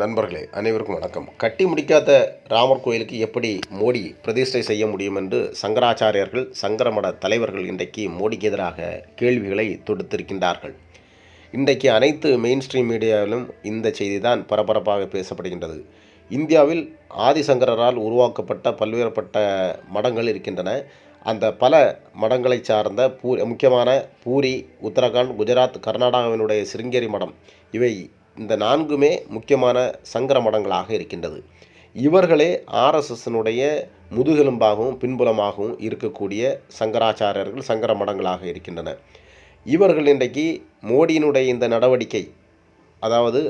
நண்பர்களே அனைவருக்கும் வணக்கம். கட்டி முடிக்காத ராமர் கோயிலுக்கு எப்படி மோடி பிரதிஷ்டை செய்ய முடியும் என்று சங்கராச்சாரியர்கள் சங்கரமட தலைவர்கள் இன்றைக்கு மோடிக்கு எதிராக கேள்விகளை தொடுத்திருக்கின்றார்கள். இன்றைக்கு அனைத்து மெயின் ஸ்ட்ரீம் மீடியாவிலும் இந்த செய்தி தான் பரபரப்பாக பேசப்படுகின்றது. இந்தியாவில் ஆதிசங்கரால் உருவாக்கப்பட்ட பல்வேறுபட்ட மடங்கள் இருக்கின்றன. அந்த பல மடங்களை சார்ந்த பூ முக்கியமான பூரி உத்தரகாண்ட் குஜராத் கர்நாடகாவினுடைய சிருங்கேரி மடம் இவை இந்த நான்குமே முக்கியமான சங்கர மடங்களாக இருக்கின்றது. இவர்களே ஆர்எஸ்எஸ்னுடைய முதுகெலும்பாகவும் பின்புலமாகவும் இருக்கக்கூடிய சங்கராச்சாரியர்கள் சங்கர மடங்களாக இருக்கின்றன இவர்கள் இன்றைக்கு மோடியினுடைய இந்த நடவடிக்கை அதாவது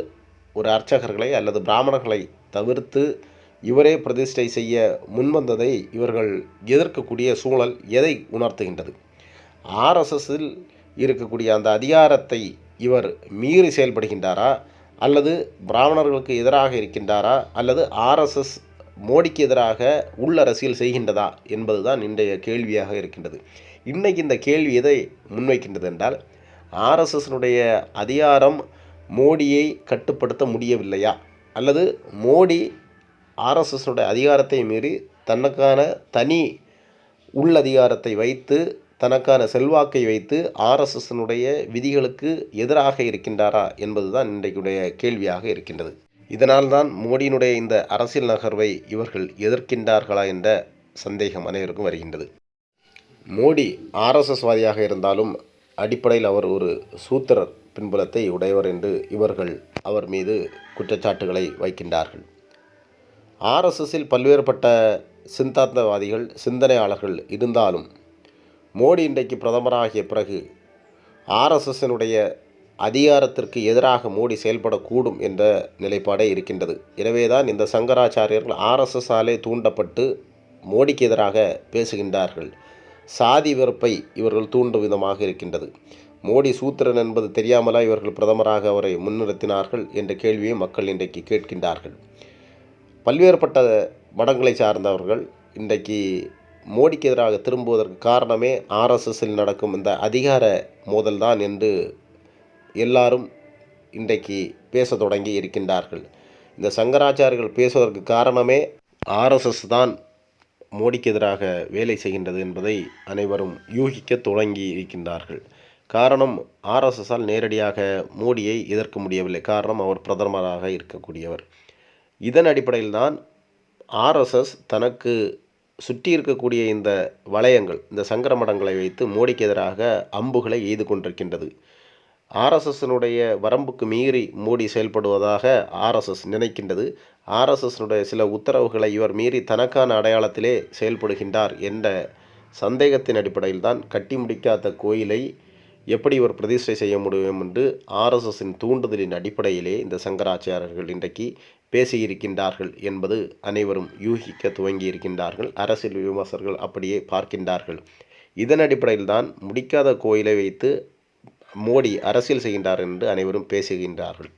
ஒரு அர்ச்சகர்களை அல்லது பிராமணர்களை தவிர்த்து இவரே பிரதிஷ்டை செய்ய முன்வந்ததை இவர்கள் எதிர்க்கக்கூடிய சூழல் எதை உணர்த்துகின்றது? ஆர்எஸ்எஸ்ஸில் இருக்கக்கூடிய அந்த அதிகாரத்தை இவர் மீறி செயல்படுகின்றாரா? அல்லது பிராமணர்களுக்கு எதிராக இருக்கின்றாரா? அல்லது ஆர்எஸ்எஸ் மோடிக்கு எதிராக உள்ள அரசியல் செய்கின்றதா? என்பதுதான் இன்றைய கேள்வியாக இருக்கின்றது. இன்றைக்கு இந்த கேள்வி எதை முன்வைக்கின்றது என்றால் ஆர்எஸ்எஸ்னுடைய அதிகாரம் மோடியை கட்டுப்படுத்த முடியவில்லையா? அல்லது மோடி ஆர்எஸ்எஸ்னுடைய அதிகாரத்தை மீறி தனக்கான தனி உள் அதிகாரத்தை வைத்து தனக்கான செல்வாக்கை வைத்து ஆர்எஸ்எஸ்னுடைய விதிகளுக்கு எதிராக இருக்கின்றாரா என்பதுதான் இன்றைக்குடைய கேள்வியாக இருக்கின்றது. இதனால்தான் மோடியினுடைய இந்த அரசியல் நகர்வை இவர்கள் எதிர்க்கின்றார்களா என்ற சந்தேகம் அனைவருக்கும் வருகின்றது. மோடி ஆர்எஸ்எஸ்வாதியாக இருந்தாலும் அடிப்படையில் அவர் ஒரு சூத்திரர் பின்புலத்தை உடையவர் என்று இவர்கள் அவர் மீது குற்றச்சாட்டுகளை வைக்கின்றார்கள். ஆர்எஸ்எஸில் பல்வேறுபட்ட சிந்தாந்தவாதிகள் சிந்தனையாளர்கள் இருந்தாலும் மோடி இன்றைக்கு பிரதமராகிய பிறகு ஆர்எஸ்எஸ்னுடைய அதிகாரத்திற்கு எதிராக மோடி செயல்படக்கூடும் என்ற நிலைப்பாடே இருக்கின்றது. எனவே தான் இந்த சங்கராச்சாரியர்கள் ஆர்எஸ்எஸ்ஸாலே தூண்டப்பட்டு மோடிக்கு எதிராக பேசுகின்றார்கள். சாதி வெறுப்பை இவர்கள் தூண்டும் விதமாக இருக்கின்றது. மோடி சூத்திரன் என்பது தெரியாமலா இவர்கள் பிரதமராக அவரை முன்னிறுத்தினார்கள் என்ற கேள்வியை மக்கள் இன்றைக்கு கேட்கின்றார்கள். பல்வேறுபட்ட மடங்களை சார்ந்தவர்கள் இன்றைக்கு மோடிக்கு எதிராக திரும்புவதற்கு காரணமே ஆர்எஸ்எஸ்ஸில் நடக்கும் இந்த அதிகார மோதல்தான் என்று எல்லாரும் இன்றைக்கு பேச தொடங்கி இருக்கின்றார்கள். இந்த சங்கராச்சாரியர்கள் பேசுவதற்கு காரணமே ஆர்எஸ்எஸ் தான் மோடிக்கு எதிராக வேலை செய்கின்றது என்பதை அனைவரும் யூகிக்க தொடங்கி இருக்கின்றார்கள். காரணம் ஆர்எஸ்எஸ்ஸால் நேரடியாக மோடியை எதிர்க்க முடியவில்லை. காரணம் அவர் பிரதமராக இருக்கக்கூடியவர். இதன் அடிப்படையில் தான் ஆர்எஸ்எஸ் தனக்கு சுற்றி இருக்கக்கூடிய இந்த வளையங்கள் இந்த சங்கர மடங்களை வைத்து மோடிக்கு எதிராக அம்புகளை எய்து கொண்டிருக்கின்றது. ஆர்எஸ்எஸ்னுடைய வரம்புக்கு மீறி மோடி செயல்படுவதாக ஆர்எஸ்எஸ் நினைக்கின்றது. ஆர்எஸ்எஸ்னுடைய சில உத்தரவுகளை இவர் மீறி தனக்கான அடையாளத்திலே செயல்படுகின்றார் என்ற சந்தேகத்தின் அடிப்படையில் தான் கட்டி முடிக்காத கோயிலை எப்படி இவர் பிரதிஷ்டை செய்ய முடியும் என்று ஆர்எஸ்எஸின் தூண்டுதலின் அடிப்படையிலே இந்த சங்கராச்சாரியர்கள் இன்றைக்கு பேசியிருக்கின்றார்கள் என்பது அனைவரும் யூகிக்க துவங்கி இருக்கின்றார்கள் அரசியல் விமர்சகர்கள் அப்படியே பார்க்கின்றார்கள். இதன் அடிப்படையில் தான் முடிக்காத கோயிலை வைத்து மோடி அரசியல் செய்கின்றார் என்று அனைவரும் பேசுகின்றார்கள்.